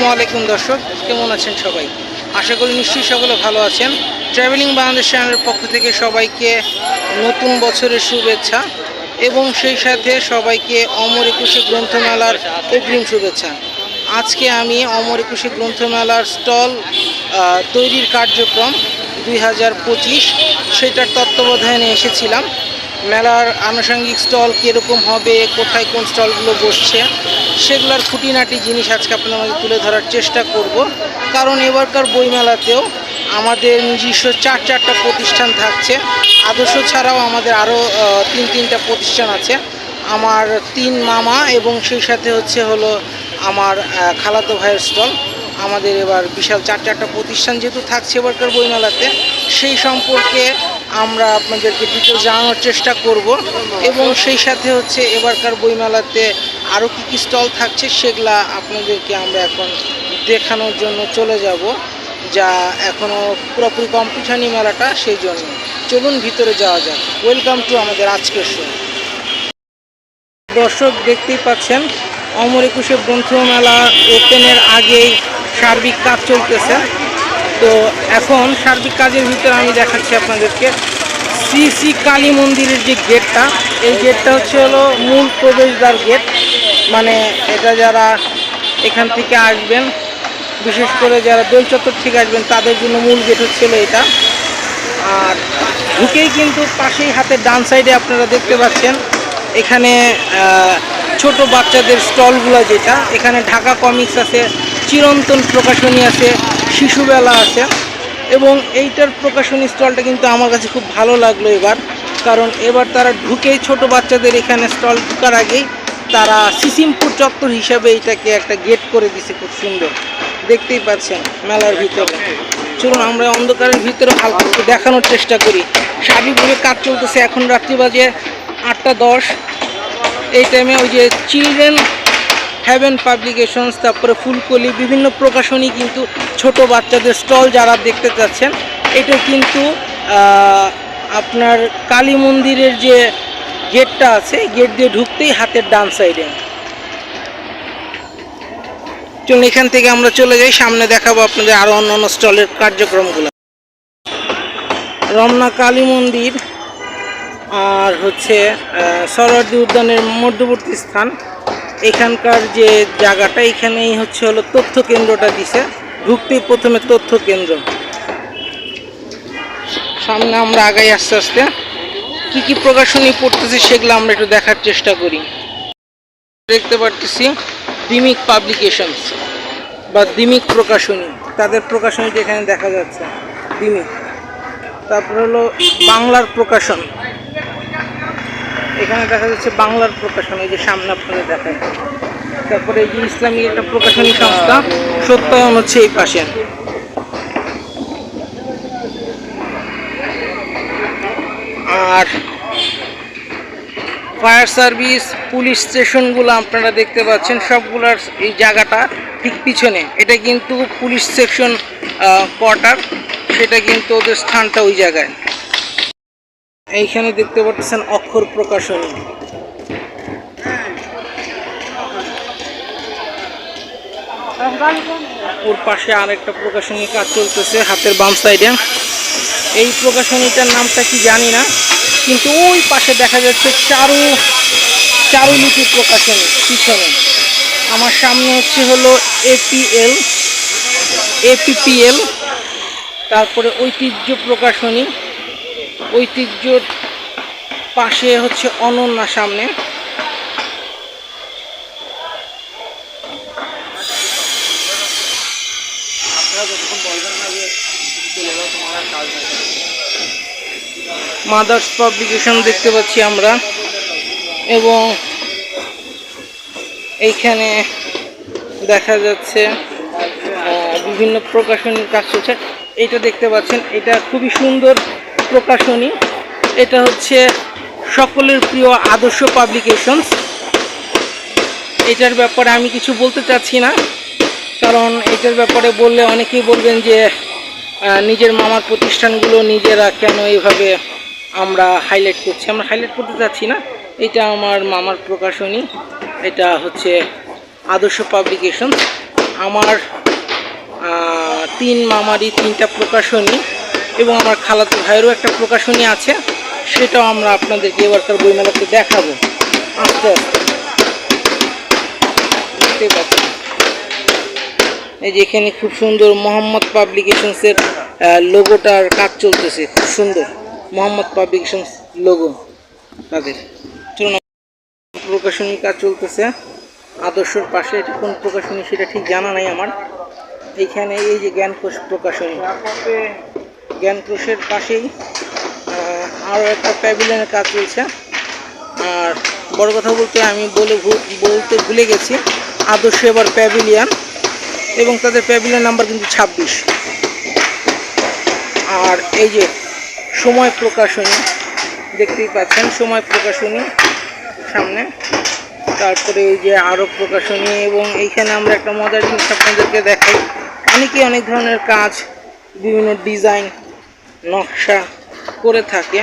আসসালামু আলাইকুম দর্শক, কেমন আছেন সবাই? আশা করি নিশ্চয়ই সকলে ভালো আছেন। ট্রাভেলিং বাংলাদেশ চ্যানেলের পক্ষ থেকে সবাইকে নতুন বছরের শুভেচ্ছা এবং সেই সাথে সবাইকে অমর একুশে গ্রন্থমেলার অগ্রিম শুভেচ্ছা। আজকে আমি অমর একুশে গ্রন্থমেলার স্টল তৈরির কার্যক্রম দুই হাজার পঁচিশ, সেটার তত্ত্বাবধানে এসেছিলাম। মেলার আনুষঙ্গিক স্টল কীরকম হবে, কোথায় কোন স্টলগুলো বসছে, সেগুলোর খুঁটিনাটি জিনিস আজকে আপনাদের তুলে ধরার চেষ্টা করব। কারণ এবারকার বইমেলাতেও আমাদের নিজস্ব চার চারটা প্রতিষ্ঠান থাকছে। আদর্শ ছাড়াও আমাদের আরও তিন তিনটা প্রতিষ্ঠান আছে। আমার তিন মামা এবং সেই সাথে হচ্ছে হলো আমার খালাতো ভাইয়ের স্টল। আমাদের এবার বিশাল চার চারটা প্রতিষ্ঠান যেহেতু থাকছে এবারকার বইমেলাতে, সেই সম্পর্কে আমরা আপনাদেরকে ডিটেলস জানানোর চেষ্টা করব। এবং সেই সাথে হচ্ছে এবারকার বইমেলাতে আরও কী কী স্টল থাকছে সেগুলা আপনাদেরকে আমরা এখন দেখানোর জন্য চলে যাব, যা এখনও পুরোপুরি কমপ্লিট হয়নি মেলাটা, সেই জন্য। চলুন ভিতরে যাওয়া যাক। ওয়েলকাম টু আমাদের আজকের শো দর্শক দেখতেই পাচ্ছেন, অমর একুশে গ্রন্থমেলা ওপেনের আগেই সার্বিক কাজ চলতেছে। তো এখন সার্বিক কাজের ভিতরে আমি দেখাচ্ছি আপনাদেরকে। শ্রী শ্রী কালী মন্দিরের যে গেটটা, এই গেটটা হচ্ছে হলো মূল প্রবেশদ্বার গেট। মানে এটা যারা এখান থেকে আসবেন, বিশেষ করে যারা দোল চত্বর থেকে আসবেন, তাদের জন্য মূল গেট হচ্ছে হলো এটা। আর ঢুকেই কিন্তু পাশেই হাতের ডান সাইডে আপনারা দেখতে পাচ্ছেন, এখানে ছোট বাচ্চাদের স্টলগুলো যেটা। এখানে ঢাকা কমিক্স আছে, চিরন্তন প্রকাশনী আছে শিশুবেলা আছে। এবং এইটার প্রকাশনী স্টলটা কিন্তু আমার কাছে খুব ভালো লাগল এবার। কারণ এবার তারা ঢুকেই ছোট বাচ্চাদের এখানে স্টল ঢুকার আগেই তারা সিসিমপুর চত্বর হিসাবে এটাকে একটা গেট করে দিছে খুব সুন্দর। দেখতেই পাচ্ছেন মেলার ভিতরে। চলুন আমরা অন্ধকারের ভিতরে হালকা দেখানোর চেষ্টা করি। সার্বিকভাবে কাজ চলতেছে এখন রাত্রি বাজে আটটা দশ। এই টাইমে ওই যে চিলড্রেন হ্যাভেন পাবলিকেশনস তারপরে ফুলকলি বিভিন্ন প্রকাশনী কিন্তু ছোট বাচ্চাদের স্টল যারা দেখতে চাচ্ছেন, এটা কিন্তু আপনার কালী মন্দিরের যে গেটটা আছে, গেট দিয়ে ঢুকতেই হাতের ডান সাইডে। চলুন এখান থেকে আমরা চলে যাই, সামনে দেখাবো আপনাদের আরও অন্যান্য স্টলের কার্যক্রমগুলো। রমনা কালী মন্দির আর হচ্ছে সরোয়ার্দী উদ্যানের মধ্যবর্তী স্থান। এখানকার যে জায়গাটা, এখানেই হচ্ছে হলো তথ্য কেন্দ্রটা দিছে। ঢুকতেই প্রথমে তথ্য কেন্দ্র। সামনে আমরা আগাই আস্তে আস্তে। কি কি প্রকাশনী পড়তেছে সেগুলো আমরা একটু দেখার চেষ্টা করি। দেখতে পারতেছি দিমিক পাবলিকেশনস বা দিমিক প্রকাশনী। তাদের প্রকাশনীটা এখানে দেখা যাচ্ছে দিমিক তারপর হলো বাংলার প্রকাশন। এখানে দেখা যাচ্ছে বাংলার প্রকাশন, এই যে সামনে আপনাদের দেখায়। তারপরে এই যে ইসলামী একটা প্রকাশনী সংস্থা, সত্যায়ন হচ্ছে এই পাশে। আর ফায়ার সার্ভিস, পুলিশ স্টেশনগুলো আপনারা দেখতে পাচ্ছেন, সবগুলার এই জায়গাটা ঠিক পিছনে। এটা কিন্তু পুলিশ সেকশন কোয়ার্টার, সেটা কিন্তু ওদের স্থানটা ওই জায়গায়। এইখানে দেখতে পাচ্ছেন অক্ষর প্রকাশনী। ওর পাশে আরেকটা প্রকাশনী কাজ চলতেছে, হাতের বাম সাইডে। এই প্রকাশনীটার নামটা কি জানি না, কিন্তু ওই পাশে দেখা যাচ্ছে চারু, চারুলিপি প্রকাশনী পিছনে। আমার সামনে হচ্ছে হলো এপিএল এপিপিএল তারপরে ঐতিহ্য প্রকাশনী। ঐতিহ্যর পাশে হচ্ছে অনন্যা সামনে। মাদার্স পাবলিকেশন দেখতে পাচ্ছি আমরা। এবং এইখানে দেখা যাচ্ছে বিভিন্ন প্রকাশনীর কাজ চলছে। এটা দেখতে পাচ্ছেন এটা খুবই সুন্দর প্রকাশনী। এটা হচ্ছে সকলের প্রিয় আদর্শ পাবলিকেশনস। এটার ব্যাপারে আমি কিছু বলতে চাচ্ছি না, কারণ এটার ব্যাপারে বললে অনেকেই বলবেন যে নিজের মামার প্রতিষ্ঠানগুলো নিজেরা কেন এইভাবে আমরা হাইলাইট করছি? আমরা হাইলাইট করতে চাচ্ছি না। এটা আমার মামার প্রকাশনী। এটা হচ্ছে আদর্শ পাবলিকেশন আমার তিন মামারই তিনটা প্রকাশনী। এবং আমার খালাতো ভাইয়েরও একটা প্রকাশনী আছে, সেটাও আমরা আপনাদেরকে এবারকার বইমেলাতে দেখাবো। আস্তে আস্তে। এই যে এখানে খুব সুন্দর মোহাম্মদ পাবলিকেশনসের লোগোটার কাজ চলতেছে, খুব সুন্দর। মোহাম্মদ পাবলিকেশনস লোগো তাদের। চলুন প্রকাশনীর কাজ চলতেছে। আদর্শর পাশে এটা কোন প্রকাশনী সেটা ঠিক জানা নাই আমার। এইখানে এই যে জ্ঞানকোষ প্রকাশনী। জ্ঞানকোষের পাশেই আরও একটা প্যাভিলিয়নের কাজ চলছে। আর বড় কথা বলতে আমি বলে বলতে ভুলে গেছি, আদর্শ এবার প্যাভিলিয়ন এবং তাদের প্যাভিলিয়ন নাম্বার কিন্তু ছাব্বিশ। আর এই যে সময় প্রকাশনী, দেখতেই পাচ্ছেন সময় প্রকাশনী সামনে। তারপরে এই যে আরও প্রকাশনী এবং এইখানে আমরা একটা মজার জিনিস আপনাদেরকে দেখাই। অনেকেই অনেক ধরনের কাজ, বিভিন্ন ডিজাইন নকশা করে থাকে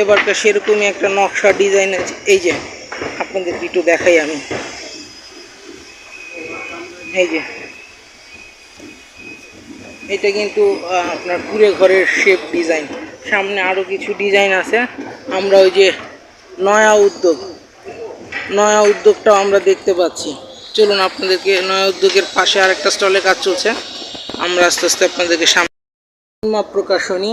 এবারকার সেরকমই একটা নকশা ডিজাইন আছে এই যে, আপনাদেরকে একটু দেখাই আমি। এই যে, এটা কিন্তু আপনার কুড়ে ঘরের শেপ ডিজাইন সামনে আরও কিছু ডিজাইন আছে, আমরা ওই যে নয়া উদ্যোগ, নয়া উদ্যোগটাও আমরা দেখতে পাচ্ছি। চলুন আপনাদেরকে নয়া উদ্যোগের পাশে আরেকটা স্টলে কাজ চলছে। আমরা আস্তে আস্তে আপনাদেরকে সামনে প্রকাশনী।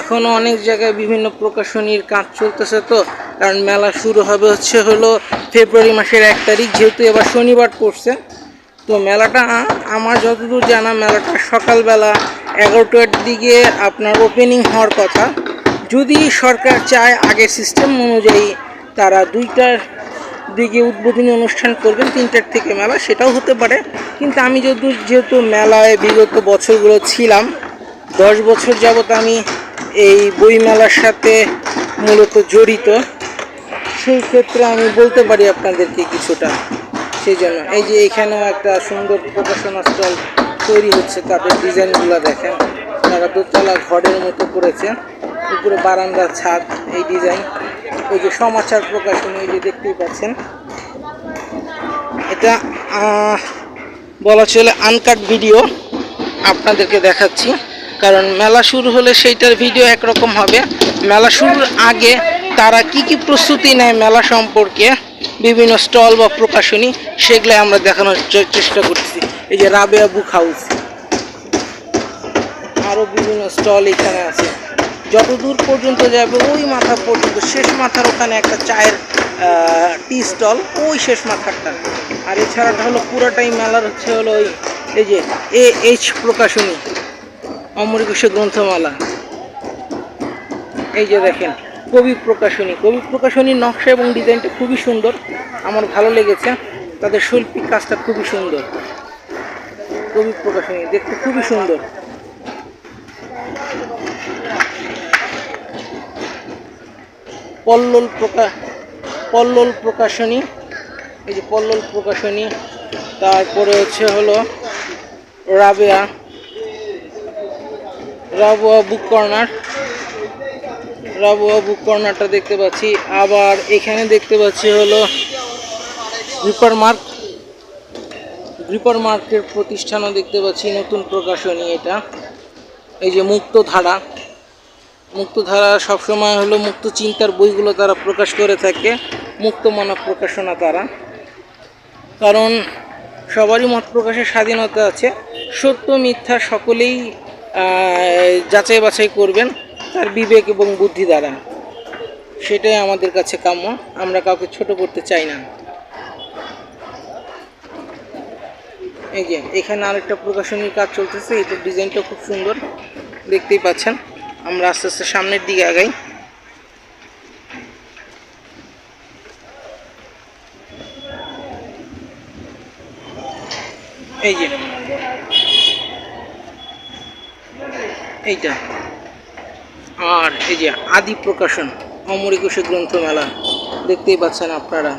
এখনও অনেক জায়গায় বিভিন্ন প্রকাশনীর কাজ চলতেছে তো, কারণ মেলা শুরু হবে হচ্ছে হলো ফেব্রুয়ারি মাসের এক তারিখ, যেহেতু এবার শনিবার পড়ছে। তো মেলাটা আমার যতদূর জানা, মেলাটা সকালবেলা এগারোটার দিকে আপনার ওপেনিং হওয়ার কথা। যদি সরকার চায় আগের সিস্টেম অনুযায়ী তারা দুইটার দিকে উদ্বোধনী অনুষ্ঠান করবেন, তিনটার থেকে মেলা, সেটাও হতে পারে। কিন্তু আমি যেহেতু যেহেতু মেলায় বিগত বছরগুলো ছিলাম দশ বছর যাবত আমি এই বইমেলার সাথে মূলত জড়িত। সেই ক্ষেত্রে আমি বলতে পারি আপনাদেরকে কিছুটা। সেই জন্য এই যে এখানেও একটা সুন্দর প্রকাশনা স্টল তৈরি হচ্ছে, তাদের ডিজাইনগুলো দেখেন। তারা দোতলা ঘরের মতো করেছে। উপরে বারান্দা, ছাদ, এই ডিজাইন। ওই যে সমাচার প্রকাশনী, এই যে দেখতেই পাচ্ছেন। এটা বলা চলে আনকাট ভিডিও আপনাদেরকে দেখাচ্ছি। কারণ মেলা শুরু হলে সেইটার ভিডিও একরকম হবে। মেলা শুরুর আগে তারা কি কি প্রস্তুতি নেয় মেলা সম্পর্কে, বিভিন্ন স্টল বা প্রকাশনী, সেগুলো আমরা দেখানোর চেষ্টা করছি এই যে রাবেয়া বুক হাউস আরও বিভিন্ন স্টল এখানে আছে। যতদূর পর্যন্ত যাবে ওই মাথা পর্যন্ত, শেষ মাথার ওখানে একটা চায়ের টি স্টল, ওই শেষ মাথারটা। আর এছাড়াটা হলো পুরোটাই মেলার হচ্ছে হলো ওই, এই যে এ এইচ প্রকাশনী। অমরকুশ গ্রন্থমালা। এই যে দেখেন, কবি প্রকাশনী। কবি প্রকাশনীর নকশা এবং ডিজাইনটা খুবই সুন্দর। আমার ভালো লেগেছে। তাদের শৈল্পিক কাজটা খুবই সুন্দর। কবি প্রকাশনী দেখতে খুবই সুন্দর। পল্লল প্রকা, পল্লল প্রকাশনী। এই যে পল্লল প্রকাশনী। তারপরে হচ্ছে হলো রাবেয়া। রাবুয়া বুক কর্নার। রাবুয়া বুক কর্নারটা দেখতে পাচ্ছি। আবার এখানে দেখতে পাচ্ছি হলো হিপার মার্ক। গ্রিপার মার্কের প্রতিষ্ঠানও দেখতে পাচ্ছি, নতুন প্রকাশনী এটা। এই যে মুক্ত ধারা। মুক্তধারা সবসময় হলো মুক্ত চিন্তার বইগুলো তারা প্রকাশ করে থাকে, মুক্ত মনা প্রকাশনা তারা। কারণ সবারই মত প্রকাশের স্বাধীনতা আছে, সত্য মিথ্যা সকলেই যাচাই বাছাই করবেন, তার বিবেক এবং বুদ্ধি দ্বারা। সেটাই আমাদের কাছে কাম্য, আমরা কাউকে ছোট করতে চাই না। এই যে, এখানে আরেকটা প্রকাশনীর কাজ চলতেছে এটার ডিজাইনটা খুব সুন্দর, দেখতেই পাচ্ছেন। আমরা আস্তে আস্তে সামনের দিকে আগাই। এই যে এইটা। আর এই যে আদি প্রকাশন, অমর একুশে গ্রন্থমেলা, দেখতেই পাচ্ছেন আপনারা।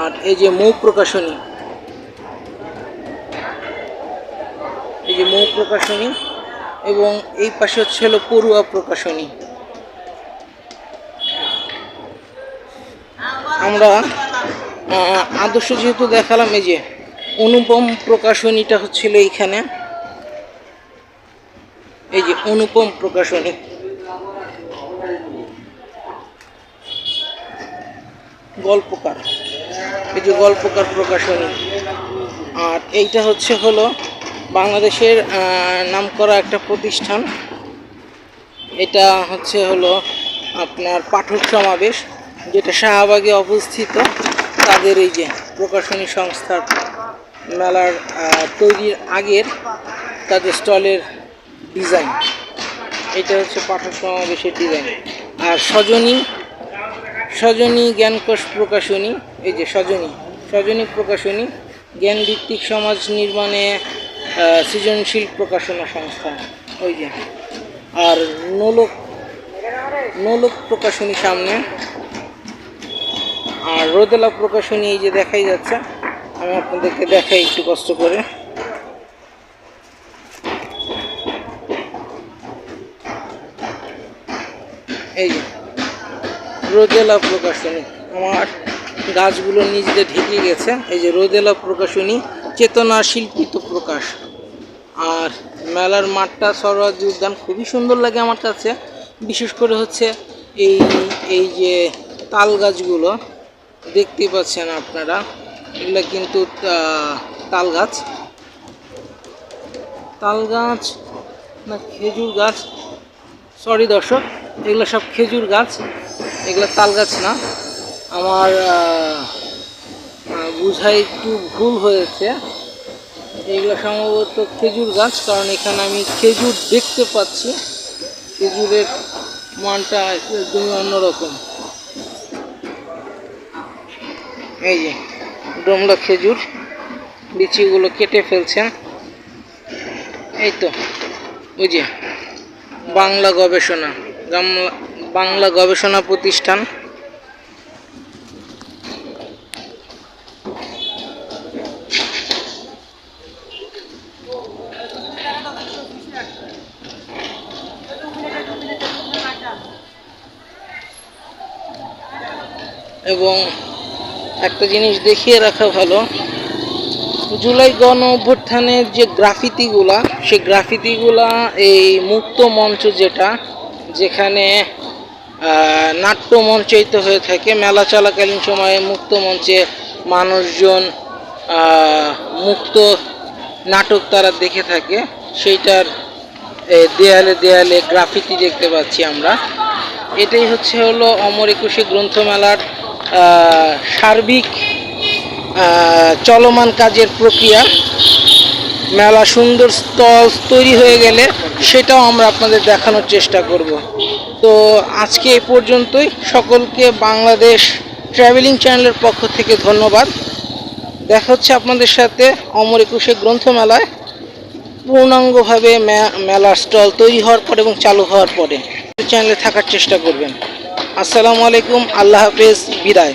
আর এই যে মৌ প্রকাশনী, এই যে মৌ প্রকাশনী এবং এই পাশে হচ্ছে হলো পড়ুয়া প্রকাশনী। আমরা আদর্শ যেহেতু দেখালাম, এই যে অনুপম প্রকাশনীটা হচ্ছিল এইখানে। এই যে অনুপম প্রকাশনী। গল্পকার। এই যে গল্পকার প্রকাশনী। আর এইটা হচ্ছে হলো বাংলাদেশের নাম করা একটা প্রতিষ্ঠান। এটা হচ্ছে হলো আপনার পাঠক সমাবেশ, যেটা শাহবাগে অবস্থিত। তাদের এই যে প্রকাশনী সংস্থার মেলার তৈরির আগের তাদের স্টলের ডিজাইন। এটা হচ্ছে পাঠক সমাবেশের ডিজাইন। আর সজনী সজনী জ্ঞানকোষ প্রকাশনী, এই যে সজনী সজনী প্রকাশনী জ্ঞান ভিত্তিক সমাজ নির্মাণে সৃজনশীল প্রকাশনা সংস্থা, ওই যে। আর নোলক নোলক প্রকাশনী সামনে। আর রোদেলা প্রকাশনী এই যে দেখাই যাচ্ছে, আমি আপনাদেরকে দেখাই একটু কষ্ট করে। এই রোদেলা প্রকাশনী। আমার গাছগুলো নিজেদের ঢেকে গেছে। এই যে রোদেলা প্রকাশনী, চেতনা শিল্পিত প্রকাশ। আর মেলার মাঠটা সরোয়াজি উদ্যান, খুবই সুন্দর লাগে আমার কাছে। বিশেষ করে হচ্ছে এই এই যে তাল গাছগুলো দেখতেই পাচ্ছেন আপনারা। এগুলো কিন্তু তাল গাছ। তাল গাছ না খেজুর গাছ? সরি দর্শক এগুলো সব খেজুর গাছ এগুলো তাল গাছ না। আমার আহ, একটু ভুল হয়েছে। এগুলো সম্ভবত খেজুর গাছ কারণ এখানে আমি খেজুর দেখতে পাচ্ছি। খেজুরের মানটা একদমই অন্যরকম। এই যে ডোমলা খেজুর বিচিগুলো কেটে ফেলছেন। এই তো ওই যে। বাংলা গবেষণা বাংলা গবেষণা প্রতিষ্ঠান। এবং একটা জিনিস দেখিয়ে রাখা ভালো জুলাই গণ অভ্যুত্থানের যে গ্রাফিতিগুলা সে গ্রাফিতিগুলা এই মুক্ত মঞ্চ যেটা, যেখানে নাট্য মঞ্চায়িত হয়ে থাকে, মেলা চলাকালীন সময়ে মুক্ত মঞ্চে মানুষজন মুক্ত নাটক তারা দেখে থাকে। সেইটার দেয়ালে দেয়ালে গ্রাফিতি দেখতে পাচ্ছি আমরা। এটাই হচ্ছে হলো অমর একুশে গ্রন্থমেলার সার্বিক চলমান কাজের প্রক্রিয়া, মেলা সুন্দর স্টল তৈরি হয়ে গেলে সেটাও আমরা আপনাদের দেখানোর চেষ্টা করব। তো আজকে এই পর্যন্তই। সকলকে বাংলাদেশ ট্রাভেলিং চ্যানেলের পক্ষ থেকে ধন্যবাদ। দেখা হচ্ছে আপনাদের সাথে অমর একুশে গ্রন্থমেলায়। পূর্ণাঙ্গভাবে মেলার স্টল তৈরি হওয়ার পর এবং চালু হওয়ার পরে। চ্যানেলে থাকার চেষ্টা করবেন। আসসালামু আলাইকুম। আল্লাহ হাফেজ। বিদায়।